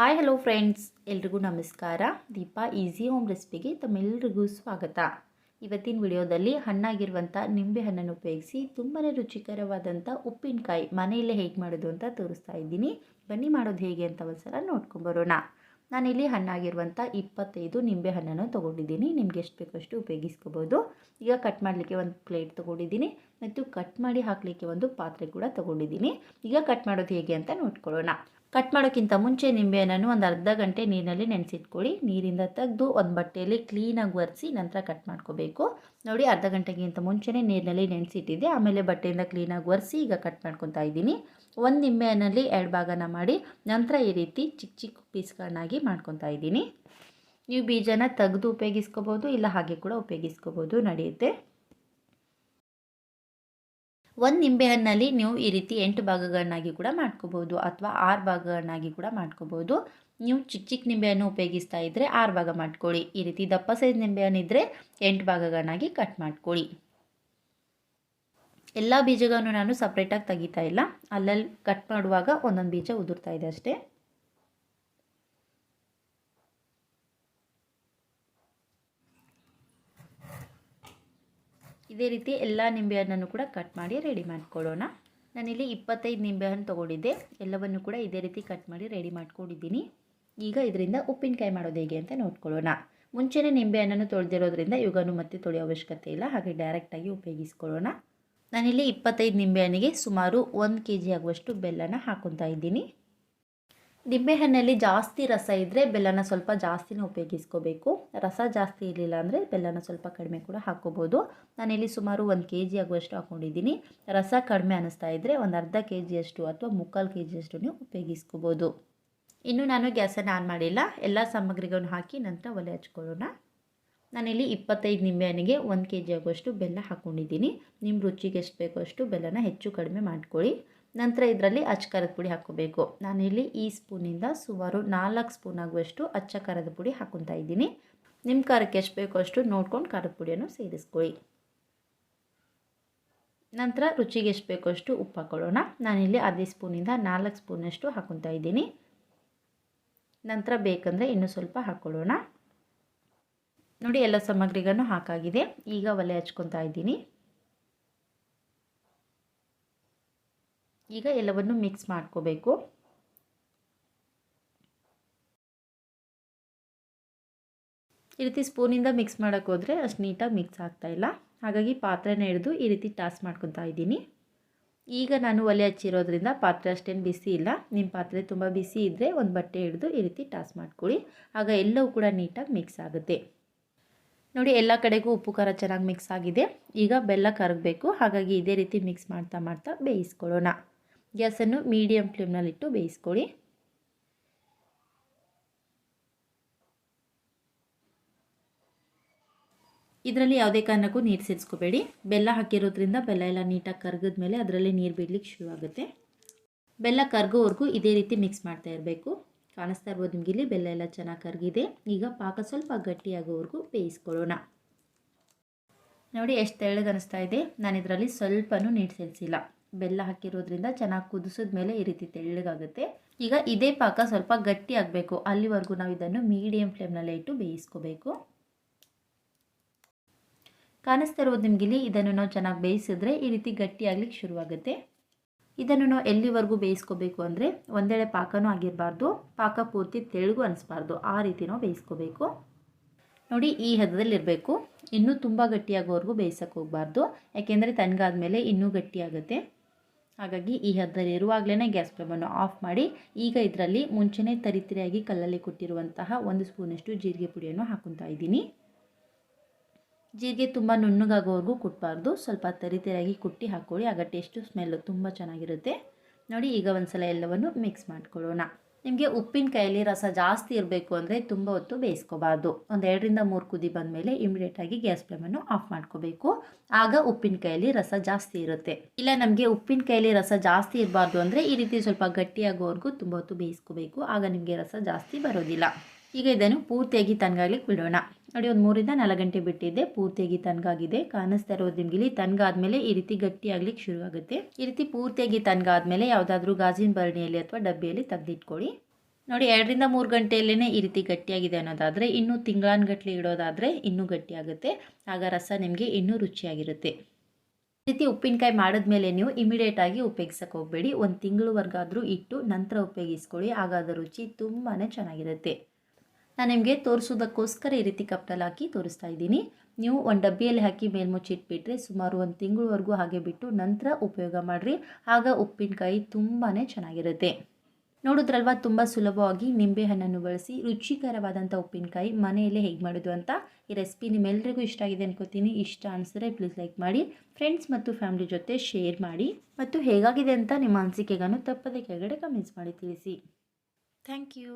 Hi hello friends ಎಲ್ರಿಗೂ ನಮಸ್ಕಾರ. Deepa easy home ರೆಸಿಪಿಗೆ ತಮ್ಮೆಲ್ಲರಿಗೂ ಸ್ವಾಗತ. ಇವತ್ತಿನ ವಿಡಿಯೋದಲ್ಲಿ ಹಣ್ಣಾಗಿರುವಂಥ ನಿಂಬೆ ಹಣ್ಣನ್ನು ಉಪಯೋಗಿಸಿ ತುಂಬಾ ರುಚಿಕರವಾದಂಥ ಉಪ್ಪಿನಕಾಯಿ ಮನೆಯಲ್ಲೇ ಹೇಗೆ ಮಾಡೋದು ಅಂತ ತೋರಿಸ್ತಾ ಇದ್ದೀನಿ. ಬನ್ನಿ ಮಾಡೋದು ಹೇಗೆ ಅಂತ ಒಂದ್ಸಲ ನೋಡ್ಕೊಂಬರೋಣ ನಾನಿಲ್ಲಿ ಹಣ್ಣಾಗಿರುವಂಥ ಇಪ್ಪತ್ತೈದು ನಿಂಬೆ ಹಣ್ಣನ್ನು ತೊಗೊಂಡಿದ್ದೀನಿ. ನಿಮ್ಗೆ ಎಷ್ಟು ಬೇಕಷ್ಟು ಉಪಯೋಗಿಸ್ಕೋಬೋದು. ಈಗ ಕಟ್ ಮಾಡಲಿಕ್ಕೆ ಒಂದು ಪ್ಲೇಟ್ ತೊಗೊಂಡಿದ್ದೀನಿ ಮತ್ತು ಕಟ್ ಮಾಡಿ ಹಾಕಲಿಕ್ಕೆ ಒಂದು ಪಾತ್ರೆ ಕೂಡ ತೊಗೊಂಡಿದ್ದೀನಿ. ಈಗ ಕಟ್ ಮಾಡೋದು ಹೇಗೆ ಅಂತ ನೋಡ್ಕೊಳ್ಳೋಣ. ಕಟ್ ಮಾಡೋಕ್ಕಿಂತ ಮುಂಚೆ ನಿಂಬೆಹಣ್ಣನ್ನು ಒಂದು ಅರ್ಧ ಗಂಟೆ ನೀರಿನಲ್ಲಿ ನೆನೆಸಿಟ್ಕೊಳ್ಳಿ. ನೀರಿಂದ ತೆಗೆದು ಒಂದು ಬಟ್ಟೆಯಲ್ಲಿ ಕ್ಲೀನಾಗಿ ಒರೆಸಿ ನಂತರ ಕಟ್ ಮಾಡ್ಕೋಬೇಕು. ನೋಡಿ, ಅರ್ಧ ಗಂಟೆಗಿಂತ ಮುಂಚೆನೇ ನೀರಿನಲ್ಲಿ ನೆನೆಸಿಟ್ಟಿದ್ದೆ ಆಮೇಲೆ ಬಟ್ಟೆಯಿಂದ ಕ್ಲೀನಾಗಿ ಒರೆಸಿ ಈಗ ಕಟ್ ಮಾಡ್ಕೊತಾ ಇದ್ದೀನಿ. ಒಂದು ನಿಂಬೆಹಣ್ಣಲ್ಲಿ ಎರಡು ಭಾಗನ ಮಾಡಿ ನಂತರ ಈ ರೀತಿ ಚಿಕ್ಕ ಚಿಕ್ಕ ಪೀಸ್ಗಳನ್ನಾಗಿ ಮಾಡ್ಕೊತಾ ಇದ್ದೀನಿ. ನೀವು ಬೀಜನ ತೆಗೆದು ಉಪಯೋಗಿಸ್ಕೋಬೋದು, ಇಲ್ಲ ಹಾಗೆ ಕೂಡ ಉಪಯೋಗಿಸ್ಕೋಬೋದು, ನಡೆಯುತ್ತೆ. ಒಂದು ನಿಂಬೆಹಣ್ಣಲ್ಲಿ ನೀವು ಈ ರೀತಿ ಎಂಟು ಭಾಗಗಳನ್ನಾಗಿ ಕೂಡ ಮಾಡ್ಕೋಬೋದು ಅಥವಾ ಆರು ಭಾಗಗಳನ್ನಾಗಿ ಕೂಡ ಮಾಡ್ಕೋಬೋದು. ನೀವು ಚಿಕ್ಕ ಚಿಕ್ಕ ನಿಂಬೆಹಣ್ಣು ಉಪಯೋಗಿಸ್ತಾ ಇದ್ದರೆ ಆರು ಭಾಗ ಮಾಡ್ಕೊಳ್ಳಿ. ಈ ರೀತಿ ದಪ್ಪ ಸೈಜ್ ನಿಂಬೆಹಣ್ಣು ಇದ್ದರೆ ಎಂಟು ಭಾಗಗಳನ್ನಾಗಿ ಕಟ್ ಮಾಡ್ಕೊಳ್ಳಿ. ಎಲ್ಲ ಬೀಜಗಳನ್ನು ನಾನು ಸಪ್ರೇಟಾಗಿ ತೆಗಿತಾ ಇಲ್ಲ. ಅಲ್ಲಲ್ಲಿ ಕಟ್ ಮಾಡುವಾಗ ಒಂದೊಂದು ಬೀಜ ಉದುರ್ತಾ ಇದೆ ಅಷ್ಟೇ. ಇದೇ ರೀತಿ ಎಲ್ಲ ನಿಂಬೆಹಣ್ಣನ್ನು ಕೂಡ ಕಟ್ ಮಾಡಿ ರೆಡಿ ಮಾಡ್ಕೊಳ್ಳೋಣ. ನಾನಿಲ್ಲಿ ಇಪ್ಪತ್ತೈದು ನಿಂಬೆಹಣ್ಣು ತೊಗೊಂಡಿದ್ದೆ. ಎಲ್ಲವನ್ನು ಕೂಡ ಇದೇ ರೀತಿ ಕಟ್ ಮಾಡಿ ರೆಡಿ ಮಾಡ್ಕೊಂಡಿದ್ದೀನಿ. ಈಗ ಇದರಿಂದ ಉಪ್ಪಿನಕಾಯಿ ಮಾಡೋದು ಹೇಗೆ ಅಂತ ನೋಡ್ಕೊಳ್ಳೋಣ. ಮುಂಚೆನೇ ನಿಂಬೆಹಣ್ಣನ್ನು ತೊಳೆದಿರೋದ್ರಿಂದ ಇವಾಗನು ಮತ್ತೆ ತೊಳೆಯೋ ಅವಶ್ಯಕತೆ ಇಲ್ಲ. ಹಾಗೆ ಡೈರೆಕ್ಟಾಗಿ ಉಪಯೋಗಿಸ್ಕೊಳ್ಳೋಣ. ನಾನಿಲ್ಲಿ ಇಪ್ಪತ್ತೈದು ನಿಂಬೆಹಣ್ಣಿಗೆ ಸುಮಾರು ಒಂದು ಕೆ ಜಿ ಆಗುವಷ್ಟು ಬೆಲ್ಲನ ಹಾಕೊತಾ ಇದ್ದೀನಿ. ನಿಂಬೆಹಣ್ಣಲ್ಲಿ ಜಾಸ್ತಿ ರಸ ಇದ್ದರೆ ಬೆಲ್ಲನ ಸ್ವಲ್ಪ ಜಾಸ್ತಿನೇ ಉಪಯೋಗಿಸ್ಕೋಬೇಕು. ರಸ ಜಾಸ್ತಿ ಇರಲಿಲ್ಲ ಅಂದರೆ ಬೆಲ್ಲನ ಸ್ವಲ್ಪ ಕಡಿಮೆ ಕೂಡ ಹಾಕ್ಕೋಬೋದು. ನಾನಿಲ್ಲಿ ಸುಮಾರು ಒಂದು ಕೆ ಜಿ ಆಗುವಷ್ಟು ಹಾಕ್ಕೊಂಡಿದ್ದೀನಿ ರಸ ಕಡಿಮೆ ಅನ್ನಿಸ್ತಾ ಇದ್ದರೆ ಒಂದು ಅರ್ಧ ಕೆ ಜಿಯಷ್ಟು ಅಥವಾ ಮುಕ್ಕಾಲು ಕೆ ಜಿಯಷ್ಟು ನೀವು ಉಪಯೋಗಿಸ್ಕೋಬೋದು. ಇನ್ನು ನಾನು ಗ್ಯಾಸನ್ನು ಆನ್ ಮಾಡಿಲ್ಲ. ಎಲ್ಲ ಸಾಮಗ್ರಿಗಳನ್ನು ಹಾಕಿ ನಂತರ ಒಲೆ ಹಚ್ಕೊಳ್ಳೋಣ. ನಾನಿಲ್ಲಿ ಇಪ್ಪತ್ತೈದು ನಿಂಬೆಹಣ್ಣಿಗೆ ಒಂದು ಕೆ ಜಿ ಆಗುವಷ್ಟು ಬೆಲ್ಲ ಹಾಕ್ಕೊಂಡಿದ್ದೀನಿ ನಿಮ್ಮ ರುಚಿಗೆ ಎಷ್ಟು ಬೇಕೋ ಅಷ್ಟು ಬೆಲ್ಲನ ಹೆಚ್ಚು ಕಡಿಮೆ ಮಾಡ್ಕೊಳ್ಳಿ. ನಂತರ ಇದರಲ್ಲಿ ಅಚ್ಚ ಖಾರದ ಪುಡಿ ಹಾಕ್ಕೋಬೇಕು. ನಾನಿಲ್ಲಿ ಈ ಸ್ಪೂನಿಂದ ಸುಮಾರು ನಾಲ್ಕು ಸ್ಪೂನ್ ಆಗುವಷ್ಟು ಅಚ್ಚ ಖಾರದ ಪುಡಿ ಹಾಕ್ಕೊತಾ ಇದ್ದೀನಿ. ನಿಮ್ಮ ಖಾರಕ್ಕೆ ಎಷ್ಟು ಬೇಕೋ ಅಷ್ಟು ನೋಡ್ಕೊಂಡು ಖಾರದ ಪುಡಿಯನ್ನು ಸೇರಿಸ್ಕೊಳ್ಳಿ. ನಂತರ ರುಚಿಗೆ ಎಷ್ಟು ಬೇಕೋ ಅಷ್ಟು ಉಪ್ಪು ಹಾಕೊಳ್ಳೋಣ. ನಾನಿಲ್ಲಿ ಅರ್ಧ ಸ್ಪೂನಿಂದ ನಾಲ್ಕು ಸ್ಪೂನಷ್ಟು ಹಾಕ್ಕೊತಾ ಇದ್ದೀನಿ. ನಂತರ ಬೇಕಂದರೆ ಇನ್ನೂ ಸ್ವಲ್ಪ ಹಾಕ್ಕೊಳ್ಳೋಣ. ನೋಡಿ, ಎಲ್ಲ ಸಾಮಗ್ರಿಗಳನ್ನು ಹಾಕಾಗಿದೆ. ಈಗ ಒಲೆ ಹಚ್ಕೊತಾ ಇದ್ದೀನಿ. ಈಗ ಎಲ್ಲವನ್ನು ಮಿಕ್ಸ್ ಮಾಡ್ಕೋಬೇಕು. ಈ ರೀತಿ ಸ್ಪೂನಿಂದ ಮಿಕ್ಸ್ ಮಾಡೋಕ್ಕೋದ್ರೆ ಅಷ್ಟು ನೀಟಾಗಿ ಮಿಕ್ಸ್ ಆಗ್ತಾಯಿಲ್ಲ ಹಾಗಾಗಿ ಪಾತ್ರೆನ ಹಿಡಿದು ಈ ರೀತಿ ಟಾಸ್ ಮಾಡ್ಕೊತಾ ಇದ್ದೀನಿ. ಈಗ ನಾನು ಒಲೆ ಹಚ್ಚಿರೋದ್ರಿಂದ ಪಾತ್ರೆ ಅಷ್ಟೇನು ಬಿಸಿ ಇಲ್ಲ. ನಿಮ್ಮ ಪಾತ್ರೆ ತುಂಬ ಬಿಸಿ ಇದ್ದರೆ ಒಂದು ಬಟ್ಟೆ ಹಿಡಿದು ಈ ರೀತಿ ಟಾಸ್ ಮಾಡ್ಕೊಳ್ಳಿ. ಆಗ ಎಲ್ಲವೂ ಕೂಡ ನೀಟಾಗಿ ಮಿಕ್ಸ್ ಆಗುತ್ತೆ. ನೋಡಿ, ಎಲ್ಲ ಕಡೆಗೂ ಉಪ್ಪು, ಖಾರ ಚೆನ್ನಾಗಿ ಮಿಕ್ಸ್ ಆಗಿದೆ. ಈಗ ಬೆಲ್ಲ ಕರಗಬೇಕು. ಹಾಗಾಗಿ ಇದೇ ರೀತಿ ಮಿಕ್ಸ್ ಮಾಡ್ತಾ ಮಾಡ್ತಾ ಬೇಯಿಸ್ಕೊಳ್ಳೋಣ. ಗ್ಯಾಸನ್ನು ಮೀಡಿಯಂ ಫ್ಲೇಮ್ನಲ್ಲಿಟ್ಟು ಬೇಯಿಸ್ಕೊಳ್ಳಿ. ಇದರಲ್ಲಿ ಯಾವುದೇ ಕಾರಣಕ್ಕೂ ನೀರು ಸೇರಿಸ್ಕೋಬೇಡಿ. ಬೆಲ್ಲ ಹಾಕಿರೋದ್ರಿಂದ ಬೆಲ್ಲ ಎಲ್ಲ ನೀಟಾಗಿ ಕರಗಿದ ಮೇಲೆ ಅದರಲ್ಲಿ ನೀರು ಬಿಡ್ಲಿಕ್ಕೆ ಶುರುವಾಗುತ್ತೆ. ಬೆಲ್ಲ ಕರ್ಗೋವರೆಗೂ ಇದೇ ರೀತಿ ಮಿಕ್ಸ್ ಮಾಡ್ತಾ ಇರಬೇಕು. ಕಾಣಿಸ್ತಾ ಇರ್ಬೋದು ನಿಮಗೆ ಇಲ್ಲಿ ಬೆಲ್ಲ ಎಲ್ಲ ಚೆನ್ನಾಗಿ ಕರಗಿದೆ. ಈಗ ಪಾಕ ಸ್ವಲ್ಪ ಗಟ್ಟಿಯಾಗೋವರೆಗೂ ಬೇಯಿಸ್ಕೊಳ್ಳೋಣ. ನೋಡಿ, ಎಷ್ಟು ತೆಳ್ಳಗೆ ಅನಿಸ್ತಾ ಇದೆ. ನಾನು ಇದರಲ್ಲಿ ಸ್ವಲ್ಪನೂ ನೀರು ಸೇರಿಸಿಲ್ಲ. ಬೆಲ್ಲ ಹಾಕಿರೋದ್ರಿಂದ ಚೆನ್ನಾಗಿ ಕುದಿಸಿದ ಮೇಲೆ ಈ ರೀತಿ ತೆಳ್ಳಗಾಗುತ್ತೆ. ಈಗ ಇದೇ ಪಾಕ ಸ್ವಲ್ಪ ಗಟ್ಟಿ ಆಗಬೇಕು. ಅಲ್ಲಿವರೆಗೂ ನಾವು ಇದನ್ನು ಮೀಡಿಯಂ ಫ್ಲೇಮ್ನಲ್ಲೇ ಇಟ್ಟು ಬೇಯಿಸ್ಕೋಬೇಕು. ಕಾಣಿಸ್ತಾ ಇರೋದು ನಿಮ್ಗೆ ಇಲ್ಲಿ? ಇದನ್ನು ನಾವು ಚೆನ್ನಾಗಿ ಬೇಯಿಸಿದ್ರೆ ಈ ರೀತಿ ಗಟ್ಟಿ ಆಗ್ಲಿಕ್ಕೆ ಶುರುವಾಗುತ್ತೆ. ಇದನ್ನು ನಾವು ಎಲ್ಲಿವರೆಗೂ ಬೇಯಿಸ್ಕೋಬೇಕು ಅಂದರೆ ಒಂದೆಡೆ ಪಾಕನೂ ಆಗಿರಬಾರ್ದು. ಪಾಕ ಪೂರ್ತಿ ತೆಳುಗು ಅನಿಸ್ಬಾರ್ದು. ಆ ರೀತಿ ನಾವು ಬೇಯಿಸ್ಕೋಬೇಕು. ನೋಡಿ, ಈ ಹದದಲ್ಲಿರಬೇಕು ಇನ್ನೂ ತುಂಬ ಗಟ್ಟಿಯಾಗೋವರೆಗೂ ಬೇಯಿಸೋಕೆ ಹೋಗಬಾರ್ದು. ಯಾಕೆಂದರೆ ತಣ್ಣಗಾದ್ಮೇಲೆ ಇನ್ನೂ ಗಟ್ಟಿಯಾಗುತ್ತೆ ಹಾಗಾಗಿ ಈ ಹದ್ದಲ್ಲಿ ಇರುವಾಗಲೇ ಗ್ಯಾಸ್ ಫ್ಲೇಮನ್ನು ಆಫ್ ಮಾಡಿ, ಈಗ ಇದರಲ್ಲಿ ಮುಂಚೆನೇ ತರಿತರಿಯಾಗಿ ಕಲ್ಲಲ್ಲಿ ಕೊಟ್ಟಿರುವಂತಹ ಒಂದು ಸ್ಪೂನಷ್ಟು ಜೀರಿಗೆ ಪುಡಿಯನ್ನು ಹಾಕೊತಾ ಇದ್ದೀನಿ. ಜೀರಿಗೆ ತುಂಬ ನುಣ್ಣಗಾಗೋವರೆಗೂ ಕುಟ್ಟಬಾರ್ದು ಸ್ವಲ್ಪ ತರಿತರಿಯಾಗಿ ಕುಟ್ಟಿ ಹಾಕ್ಕೊಳ್ಳಿ ಆಗ ಟೇಸ್ಟು ಸ್ಮೆಲ್ಲು, ತುಂಬ ಚೆನ್ನಾಗಿರುತ್ತೆ. ನೋಡಿ, ಈಗ ಒಂದ್ಸಲ ಎಲ್ಲವನ್ನು ಮಿಕ್ಸ್ ಮಾಡ್ಕೊಳ್ಳೋಣ. ನಿಮಗೆ ಉಪ್ಪಿನಕಾಯಲ್ಲಿ ರಸ ಜಾಸ್ತಿ ಇರಬೇಕು ಅಂದರೆ ತುಂಬ ಹೊತ್ತು ಬೇಯಿಸ್ಕೋಬಾರ್ದು. ಒಂದು ಎರಡರಿಂದ ಮೂರು ಕುದಿ ಬಂದಮೇಲೆ ಇಮಿಡಿಯೇಟಾಗಿ ಗ್ಯಾಸ್ ಫ್ಲೇಮನ್ನು ಆಫ್ ಮಾಡ್ಕೋಬೇಕು. ಆಗ ಉಪ್ಪಿನಕಾಯಲ್ಲಿ ರಸ ಜಾಸ್ತಿ ಇರುತ್ತೆ. ಇಲ್ಲ ನಮಗೆ ಉಪ್ಪಿನಕಾಯಲ್ಲಿ ರಸ ಜಾಸ್ತಿ ಇರಬಾರ್ದು ಅಂದರೆ ಈ ರೀತಿ ಸ್ವಲ್ಪ ಗಟ್ಟಿಯಾಗೋವರೆಗೂ ತುಂಬ ಹೊತ್ತು ಬೇಯಿಸ್ಕೋಬೇಕು. ಆಗ ನಿಮಗೆ ರಸ ಜಾಸ್ತಿ ಬರೋದಿಲ್ಲ. ಈಗ ಇದನ್ನು ಪೂರ್ತಿಯಾಗಿ ತನಗಾಗ್ಲಿಕ್ಕೆ ಬಿಡೋಣ. ನೋಡಿ, ಒಂದು ಮೂರಿಂದ ನಾಲ್ಕು ಗಂಟೆ ಬಿಟ್ಟಿದ್ದೆ, ಪೂರ್ತಿಯಾಗಿ ತನ್ಗಾಗಿದೆ, ಕಾಣಿಸ್ತಾ ಇರೋದು ನಿಮ್ಗೆ. ಇಲ್ಲಿ ತನ್ಗಾದ್ಮೇಲೆ ಈ ರೀತಿ ಗಟ್ಟಿ ಆಗ್ಲಿಕ್ಕೆ ಶುರು ಈ ರೀತಿ ಪೂರ್ತಿಯಾಗಿ ತನ್ಗಾದ್ಮೇಲೆ ಯಾವುದಾದ್ರೂ ಗಾಜಿನ ಬರಣಿಯಲ್ಲಿ ಅಥವಾ ಡಬ್ಬಿಯಲ್ಲಿ ತೆಗೆದಿಟ್ಕೊಳ್ಳಿ. ನೋಡಿ, ಎರಡರಿಂದ ಮೂರು ಗಂಟೆಯಲ್ಲೇ ಈ ರೀತಿ ಗಟ್ಟಿಯಾಗಿದೆ ಅನ್ನೋದಾದರೆ, ಇನ್ನೂ ತಿಂಗಳಾನ್ಗಟ್ಲೆ ಇಡೋದಾದರೆ ಇನ್ನೂ ಗಟ್ಟಿಯಾಗುತ್ತೆ. ಆಗ ರಸ ನಿಮಗೆ ಇನ್ನೂ ರುಚಿಯಾಗಿರುತ್ತೆ. ಈ ರೀತಿ ಉಪ್ಪಿನಕಾಯಿ ಮಾಡಿದ್ಮೇಲೆ ನೀವು ಇಮಿಡಿಯೇಟಾಗಿ ಉಪಯೋಗಿಸೋಕೆ ಹೋಗಬೇಡಿ. ಒಂದು ತಿಂಗಳವರೆಗಾದರೂ ಇಟ್ಟು ನಂತರ ಉಪಯೋಗಿಸ್ಕೊಳ್ಳಿ. ಆಗ ಅದರ ರುಚಿ ತುಂಬಾ ಚೆನ್ನಾಗಿರುತ್ತೆ. ನಾನು ನಿಮಗೆ ತೋರಿಸೋದಕ್ಕೋಸ್ಕರ ಈ ರೀತಿ ಕಪ್ಟಲ್ಲಿ ಹಾಕಿ ತೋರಿಸ್ತಾ ಇದ್ದೀನಿ. ನೀವು ಒಂದು ಡಬ್ಬಿಯಲ್ಲಿ ಹಾಕಿ ಮೇಲ್ಮುಚ್ಚಿಟ್ಬಿಟ್ರೆ ಸುಮಾರು ಒಂದು ತಿಂಗಳವರೆಗೂ ಹಾಗೆ ಬಿಟ್ಟು ನಂತರ ಉಪಯೋಗ ಮಾಡಿರಿ. ಆಗ ಉಪ್ಪಿನಕಾಯಿ ತುಂಬಾ ಚೆನ್ನಾಗಿರುತ್ತೆ. ನೋಡಿದ್ರಲ್ವಾ, ತುಂಬ ಸುಲಭವಾಗಿ ನಿಂಬೆಹಣ್ಣನ್ನು ಬಳಸಿ ರುಚಿಕರವಾದಂಥ ಉಪ್ಪಿನಕಾಯಿ ಮನೆಯಲ್ಲೇ ಹೇಗೆ ಮಾಡೋದು ಅಂತ ಈ ರೆಸಿಪಿ ನಿಮ್ಮೆಲ್ಲರಿಗೂ ಇಷ್ಟ ಆಗಿದೆ ಅನ್ಕೋತೀನಿ. ಇಷ್ಟ ಅನಿಸಿದ್ರೆ ಪ್ಲೀಸ್ ಲೈಕ್ ಮಾಡಿ ಫ್ರೆಂಡ್ಸ್ ಮತ್ತು ಫ್ಯಾಮಿಲಿ ಜೊತೆ ಶೇರ್ ಮಾಡಿ. ಮತ್ತು ಹೇಗಾಗಿದೆ ಅಂತ ನಿಮ್ಮ ಅನಿಸಿಕೆಗಳನ್ನು ತಪ್ಪದೆ ಕೆಳಗಡೆ ಕಮೆಂಟ್ಸ್ ಮಾಡಿ ತಿಳಿಸಿ. Thank you